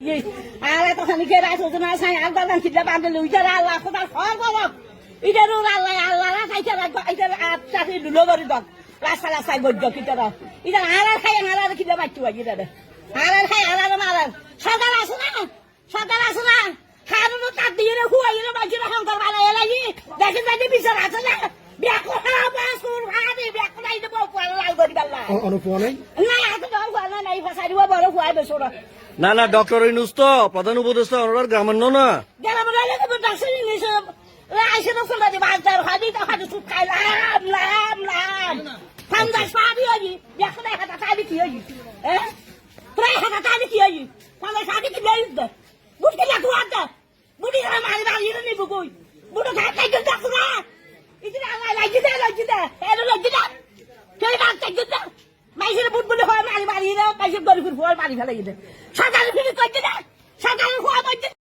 আর এত খানিকে রাত হতো না সাই বাঁধে লইছে আল্লাহ আল্লাহ আল্লাহ খাইছে রাখব ইটার আর চাকরি দুলো করে দক। রাস্তা খাই, আর কিটা বাচ্চু বাজি রে না সরকার আছে না। খানুন তার দিয়ে হুয়াই রে, বাজি রে হাঙ্কর বালা এলাই দেখেন দেখি বিচার না। বিয়া করা বাসুর ভাবি বিয়া করাই দেবো লাল করি বাল্লা নাই না এত দাও না নাই ফাসারিও বড় হুয়াই বেসরা না না ডক্টর ইনুস তো প্রধান উপদেষ্টা ওনার গ্রামান্য না। বুড়ি এসে গরিবের ফুয়ার বাড়ি ফিরি করতে না। সরকারের করতে